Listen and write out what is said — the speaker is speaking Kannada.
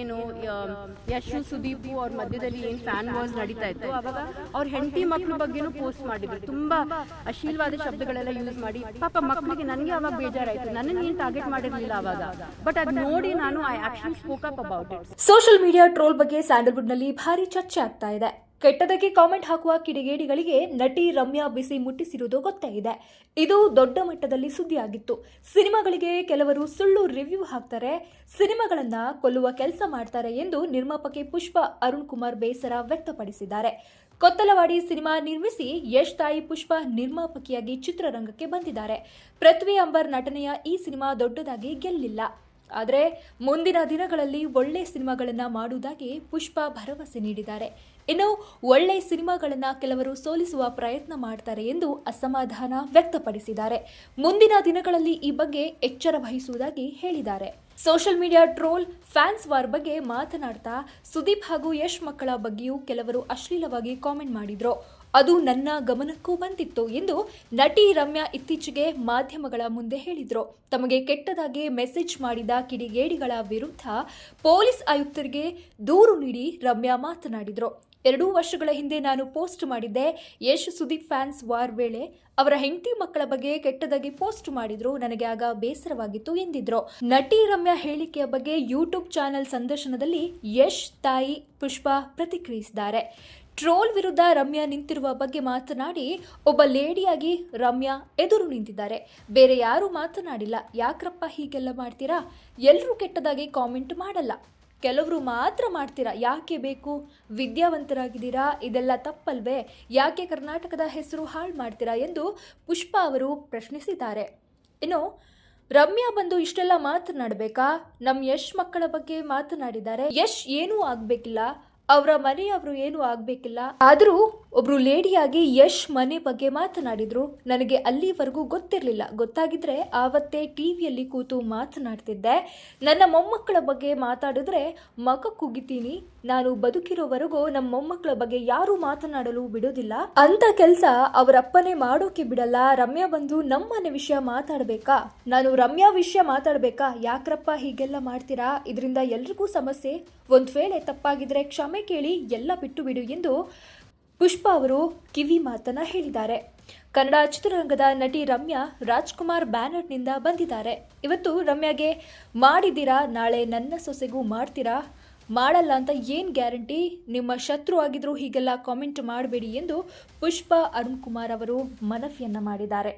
ಏನು ಯಶು ಸುದೀಪು ಅವ್ರ ಮಧ್ಯದಲ್ಲಿ ಏನು ಫ್ಯಾನ್ ವಾಸ್ ನಡೀತಾ ಇತ್ತು, ಅವಾಗ ಅವ್ರ ಹೆಂಡತಿ ಮಕ್ಕಳ ಬಗ್ಗೆನೂ ಪೋಸ್ಟ್ ಮಾಡಿದ್ರು. ತುಂಬಾ ಅಶೀಲ್ವಾದ ಶಬ್ದಗಳೆಲ್ಲ ಯೂಸ್ ಮಾಡಿ, ಪಾಪ ಮಕ್ಕಳಿಗೆ ನನಗೆ ಅವಾಗ ಬೇಜಾರಾಯ್ತು. ನನ್ನ ಏನು ಟಾರ್ಗೆಟ್ ಮಾಡಿರಲಿಲ್ಲ ಅವಾಗ. ಬಟ್ ಅದ್ ನೋಡಿ ನಾನು I actually spoke about it social media troll ಬಗ್ಗೆ ಸ್ಯಾಂಡಲ್ವುಡ್ನಲ್ಲಿ ಭಾರಿ ಚರ್ಚೆ ಆಗ್ತಾ ಇದೆ. ಕೆಟ್ಟದಕ್ಕೆ ಕಾಮೆಂಟ್ ಹಾಕುವ ಕಿಡಿಗೇಡಿಗಳಿಗೆ ನಟಿ ರಮ್ಯಾ ಬಿಸಿ ಮುಟ್ಟಿಸಿರುವುದು ಗೊತ್ತೇ ಇದೆ. ಇದು ದೊಡ್ಡ ಮಟ್ಟದಲ್ಲಿ ಸುದ್ದಿಯಾಗಿತ್ತು. ಸಿನಿಮಾಗಳಿಗೆ ಕೆಲವರು ಸುಳ್ಳು ರಿವ್ಯೂ ಹಾಕ್ತಾರೆ, ಸಿನಿಮಾಗಳನ್ನ ಕೊಲ್ಲುವ ಕೆಲಸ ಮಾಡ್ತಾರೆ ಎಂದು ನಿರ್ಮಾಪಕಿ ಪುಷ್ಪ ಅರುಣ್ ಕುಮಾರ್ ಬೇಸರ ವ್ಯಕ್ತಪಡಿಸಿದ್ದಾರೆ. ಕೊತ್ತಲವಾಡಿ ಸಿನಿಮಾ ನಿರ್ಮಿಸಿ ಯಶ್ ತಾಯಿ ಪುಷ್ಪ ನಿರ್ಮಾಪಕಿಯಾಗಿ ಚಿತ್ರರಂಗಕ್ಕೆ ಬಂದಿದ್ದಾರೆ. ಪೃಥ್ವಿ ಅಂಬರ್ ನಟನೆಯ ಈ ಸಿನಿಮಾ ದೊಡ್ಡದಾಗಿ ಗೆಲ್ಲಿಲ್ಲ. ಆದರೆ ಮುಂದಿನ ದಿನಗಳಲ್ಲಿ ಒಳ್ಳೆ ಸಿನಿಮಾಗಳನ್ನು ಮಾಡುವುದಾಗಿ ಪುಷ್ಪ ಭರವಸೆ ನೀಡಿದ್ದಾರೆ. ಇನ್ನು ಒಳ್ಳೆ ಸಿನಿಮಾಗಳನ್ನು ಕೆಲವರು ಸೋಲಿಸುವ ಪ್ರಯತ್ನ ಮಾಡ್ತಾರೆ ಎಂದು ಅಸಮಾಧಾನ ವ್ಯಕ್ತಪಡಿಸಿದ್ದಾರೆ. ಮುಂದಿನ ದಿನಗಳಲ್ಲಿ ಈ ಬಗ್ಗೆ ಎಚ್ಚರ ವಹಿಸುವುದಾಗಿ ಹೇಳಿದ್ದಾರೆ. Social media troll fans war ಬಗ್ಗೆ ಮಾತನಾಡ್ತಾ ಸುದೀಪ್ ಹಾಗೂ ಯಶ್ ಮಕ್ಕಳ ಬಗ್ಗೆಯೂ ಕೆಲವರು ಅಶ್ಲೀಲವಾಗಿ ಕಾಮೆಂಟ್ ಮಾಡಿದ್ರು. ಅದು ನನ್ನ ಗಮನಕ್ಕೂ ಬಂದಿತ್ತು ಎಂದು ನಟಿ ರಮ್ಯಾ ಇತ್ತೀಚೆಗೆ ಮಾಧ್ಯಮಗಳ ಮುಂದೆ ಹೇಳಿದ್ರು. ತಮಗೆ ಕೆಟ್ಟದಾಗಿ ಮೆಸೇಜ್ ಮಾಡಿದ ಕಿಡಿಗೇಡಿಗಳ ವಿರುದ್ಧ ಪೊಲೀಸ್ ಆಯುಕ್ತರಿಗೆ ದೂರು ನೀಡಿ ರಮ್ಯಾ ಮಾತನಾಡಿದ್ರು. ಎರಡೂ ವರ್ಷಗಳ ಹಿಂದೆ ನಾನು ಪೋಸ್ಟ್ ಮಾಡಿದ್ದೆ, ಯಶ್ ಸುದೀಪ್ ಫ್ಯಾನ್ಸ್ ವಾರ್ ವೇಳೆ ಅವರ ಹೆಂಡತಿ ಮಕ್ಕಳ ಬಗ್ಗೆ ಕೆಟ್ಟದಾಗಿ ಪೋಸ್ಟ್ ಮಾಡಿದ್ರು, ನನಗೆ ಆಗ ಬೇಸರವಾಗಿತ್ತು ಎಂದಿದ್ರು. ನಟಿ ರಮ್ಯಾ ಹೇಳಿಕೆಯ ಬಗ್ಗೆ ಯೂಟ್ಯೂಬ್ ಚಾನೆಲ್ ಸಂದರ್ಶನದಲ್ಲಿ ಯಶ್ ತಾಯಿ ಪುಷ್ಪ ಪ್ರತಿಕ್ರಿಯಿಸಿದ್ದಾರೆ. ಟ್ರೋಲ್ ವಿರುದ್ಧ ರಮ್ಯಾ ನಿಂತಿರುವ ಬಗ್ಗೆ ಮಾತನಾಡಿ ಒಬ್ಬ ಲೇಡಿಯಾಗಿ ರಮ್ಯಾ ಎದುರು ನಿಂತಿದ್ದಾರೆ. ಬೇರೆ ಯಾರೂ ಮಾತನಾಡಿಲ್ಲ. ಯಾಕ್ರಪ್ಪ ಹೀಗೆಲ್ಲ ಮಾಡ್ತೀರಾ? ಎಲ್ಲರೂ ಕೆಟ್ಟದಾಗಿ ಕಾಮೆಂಟ್ ಮಾಡಲ್ಲ. ಕೆಲವರು ಮಾತ್ರ ಮಾಡ್ತೀರಾ? ಯಾಕೆ ಬೇಕು? ವಿದ್ಯಾವಂತರಾಗಿದ್ದೀರಾ? ಇದೆಲ್ಲ ತಪ್ಪಲ್ವೇ? ಯಾಕೆ ಕರ್ನಾಟಕದ ಹೆಸರು ಹಾಳು ಮಾಡ್ತೀರಾ ಎಂದು ಪುಷ್ಪಾ ಅವರು ಪ್ರಶ್ನಿಸಿದ್ದಾರೆ. ಇನ್ನು, ರಮ್ಯಾ ಬಂದು ಇಷ್ಟೆಲ್ಲ ಮಾತನಾಡಬೇಕಾ? ನಮ್ಮ ಯಶ್ ಮಕ್ಕಳ ಬಗ್ಗೆ ಮಾತನಾಡಿದ್ದಾರೆ. ಯಶ್ ಏನೂ ಆಗ್ಬೇಕಿಲ್ಲ. ಅವರ ಮನೆಯವರು ಏನು ಆಗ್ಬೇಕಿಲ್ಲ. ಆದರೂ ಒಬ್ರು ಲೇಡಿಯಾಗಿ ಯಶ್ ಮನೆ ಬಗ್ಗೆ ಮಾತನಾಡಿದ್ರು. ನನಗೆ ಅಲ್ಲಿವರೆಗೂ ಗೊತ್ತಿರಲಿಲ್ಲ. ಗೊತ್ತಾಗಿದ್ರೆ ಆವತ್ತೇ ಟಿವಿಯಲ್ಲಿ ಕೂತು ಮಾತನಾಡ್ತಿದ್ದೆ. ನನ್ನ ಮೊಮ್ಮಕ್ಕಳ ಬಗ್ಗೆ ಮಾತಾಡಿದ್ರೆ ಮಗ ಕುಗಿತೀನಿ. ನಾನು ಬದುಕಿರೋವರೆಗೂ ನಮ್ಮ ಮೊಮ್ಮಕ್ಕಳ ಬಗ್ಗೆ ಯಾರು ಮಾತನಾಡಲು ಬಿಡೋದಿಲ್ಲ. ಅಂತ ಕೆಲಸ ಅವರಪ್ಪನೇ ಮಾಡೋಕೆ ಬಿಡಲ್ಲ. ರಮ್ಯಾ ಬಂದು ನಮ್ಮನೆ ವಿಷಯ ಮಾತಾಡಬೇಕಾ? ನಾನು ರಮ್ಯಾ ವಿಷಯ ಮಾತಾಡಬೇಕಾ? ಯಾಕ್ರಪ್ಪ ಹೀಗೆಲ್ಲ ಮಾಡ್ತೀರಾ? ಇದರಿಂದ ಎಲ್ರಿಗೂ ಸಮಸ್ಯೆ. ಒಂದ್ ವೇಳೆ ತಪ್ಪಾಗಿದ್ರೆ ಕ್ಷಮೆ ಕೇಳಿ ಎಲ್ಲ ಬಿಟ್ಟು ಬಿಡು ಎಂದು ಪುಷ್ಪ ಅವರು ಕಿವಿ ಮಾತನ್ನ ಹೇಳಿದ್ದಾರೆ. ಕನ್ನಡ ಚಿತ್ರರಂಗದ ನಟಿ ರಮ್ಯಾ ರಾಜ್ಕುಮಾರ್ ಬ್ಯಾನರ್ನಿಂದ ಬಂದಿದ್ದಾರೆ. ಇವತ್ತು ರಮ್ಯಾಗೆ ಮಾಡಿದ್ದೀರಾ, ನಾಳೆ ನನ್ನ ಸೊಸೆಗೂ ಮಾಡ್ತೀರಾ? ಮಾಡಲ್ಲ ಅಂತ ಏನು ಗ್ಯಾರಂಟಿ? ನಿಮ್ಮ ಶತ್ರು ಆಗಿದ್ರೂ ಹೀಗೆಲ್ಲ ಕಾಮೆಂಟ್ ಮಾಡಬೇಡಿ ಎಂದು ಪುಷ್ಪ ಅರುಣ್ ಕುಮಾರ್ ಅವರು ಮನವಿಯನ್ನು ಮಾಡಿದ್ದಾರೆ.